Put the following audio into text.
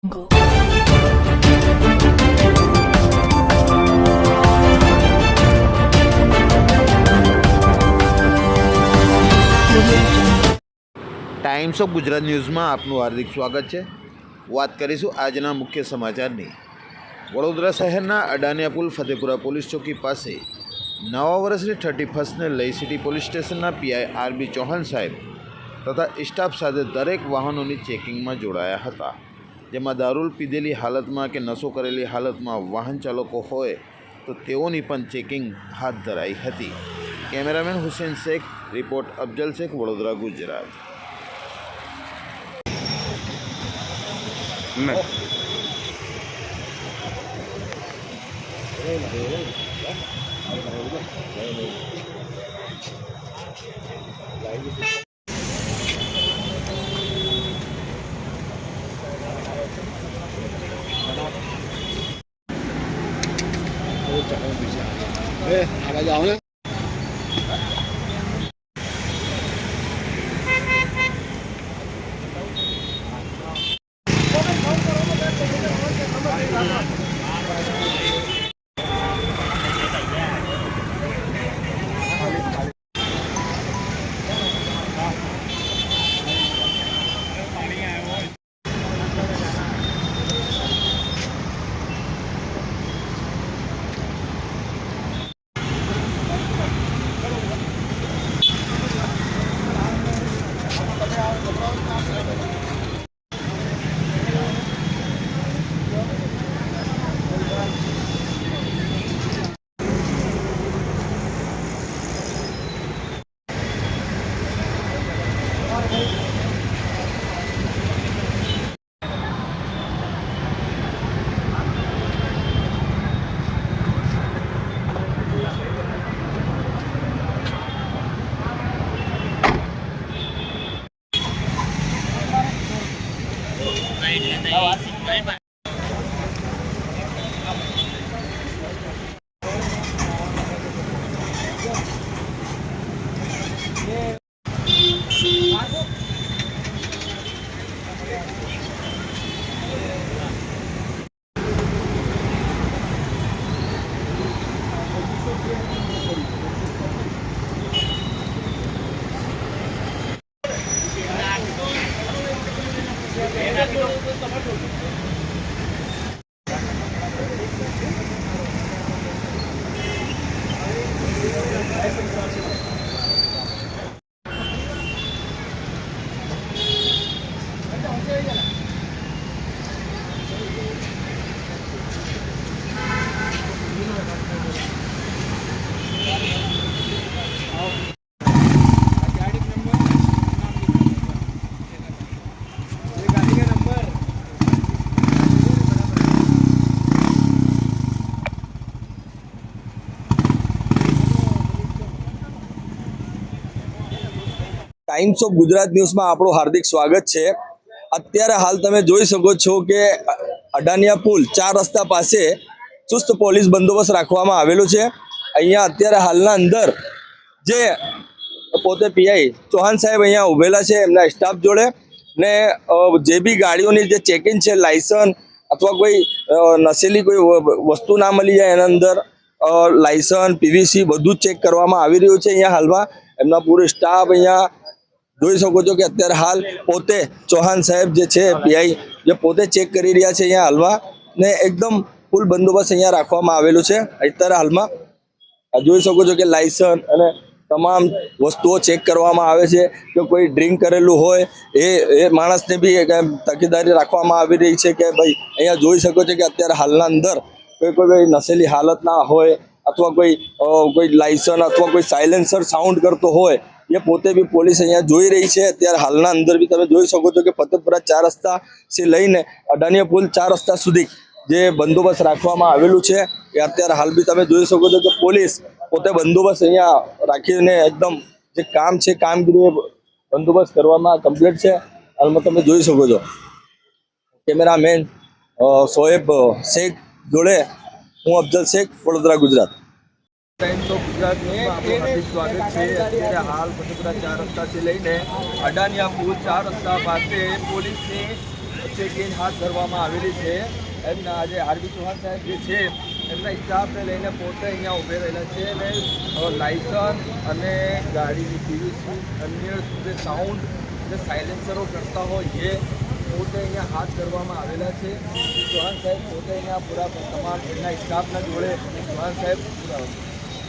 Times of Gujarat ન્યૂઝમાં આપનું હાર્દિક સ્વાગત છે. વાત કરીશું આજના મુખ્ય સમાચારની. વડોદરા શહેરના અડાનિયા પુલ ફતેપુરા પોલીસ ચોકી પાસે નવા વર્ષની થર્ટી ફર્સ્ટને લઈ સિટી પોલીસ સ્ટેશનના પીઆઈ આરબી ચૌહાણ સાહેબ તથા સ્ટાફ સાથે દરેક વાહનોની ચેકિંગમાં જોડાયા હતા. જેમાં દારૂલ પીધેલી હાલતમાં કે નશો કરેલી હાલતમાં વાહન ચાલકો હોય, તો તેઓની પણ ચેકિંગ હાથ ધરાઈ હતી. Cameraman Hussain Shaikh, report Afzal Shaikh, Vadodara, Gujarat. 哎那个羊呢。Bye-bye. Times of Gujarat ન્યૂઝમાં આપણું હાર્દિક સ્વાગત છે. અત્યારે હાલ તમે જોઈ શકો છો કે અડાનિયા પુલ ચાર રસ્તા પાસે ચુસ્ત પોલીસ બંદોબસ્ત રાખવામાં આવેલો છે. અહીંયા અત્યારે હાલના અંદર જે પોતે પીઆઈ ચૌહાણ સાહેબ અહીંયા ઉભેલા છે એમના સ્ટાફ જોડે ને જે બી ગાડીઓની જે ચેકિંગ છે લાયસન્સ અથવા કોઈ નશેલી કોઈ વસ્તુ ના મળી જાય એના અંદર લાયસન્સ પીવીસી બધું ચેક કરવામાં આવી રહ્યું છે અહીંયા હાલમાં. એમના પૂરો સ્ટાફ અહીંયા જોઈ શકો છો કે અત્યારે હાલ પોતે ચૌહાણ સાહેબ જે છે, પીઆઈ, જે પોતે ચેક કરી રહ્યા છે અહીંયા હાલમાં ને એકદમ ફૂલ બંદોબસ્ત અહીંયા રાખવામાં આવેલું છે. અત્યારે હાલમાં જોઈ શકો છો કે લાયસન્સ અને તમામ વસ્તુઓ ચેક કરવામાં આવે છે કે કોઈ ડ્રિંક કરેલું હોય એ એ માણસને બી તકેદારી રાખવામાં આવી રહી છે કે ભાઈ અહીંયા જોઈ શકો છો કે અત્યારે હાલના અંદર કોઈ કોઈ ભાઈ નશેલી હાલત ના હોય અથવા કોઈ કોઈ લાયસન્સ અથવા કોઈ સાયલેન્સર સાઉન્ડ કરતો હોય એ પોતે બી પોલીસ અહીંયા જોઈ રહી છે. અત્યારે હાલના અંદર બી તમે જોઈ શકો છો કે ફતેપુરા ચાર રસ્તા થી લઈને અડાનીય પુલ ચાર રસ્તા સુધી જે બંદોબસ્ત રાખવામાં આવેલું છે. એ અત્યારે હાલ બી તમે જોઈ શકો છો કે પોલીસ પોતે બંદોબસ્ત અહીંયા રાખીને એકદમ જે કામ છે, કામગીરી બંદોબસ્ત કરવામાં કમ્પ્લીટ છે. હાલમાં તમે જોઈ શકો છો. કેમેરામેન સોએબ શેખ જોડે હું અફજલ શેખ, વડોદરા, ગુજરાત. ટાઈમ્સ ઓફ ગુજરાત ન્યૂઝમાં હાર્દિક સ્વાગત છે અત્યારે હાલ ફતેપુરા ચાર રસ્તાથી લઈને અડાનિયા પુલ ચાર રસ્તા પાસે પોલીસની ચેકિંગ હાથ ધરવામાં આવેલી છે એમના આજે આરબી ચૌહાણ સાહેબ જે છે એમના સ્ટાફને લઈને પોતે અહીંયા ઊભે રહેલા છે અને લાઇસન્સ અને ગાડીની પીવીસી અન્ય જે સાઉન્ડ જે સાયલેન્સરો કરતા હોય એ પોતે અહીંયા હાથ ધરવામાં આવેલા છે ચૌહાણ સાહેબ પોતે અહીંયા પૂરા તમામ એમના સ્ટાફના જોડે ચૌહાણ સાહેબ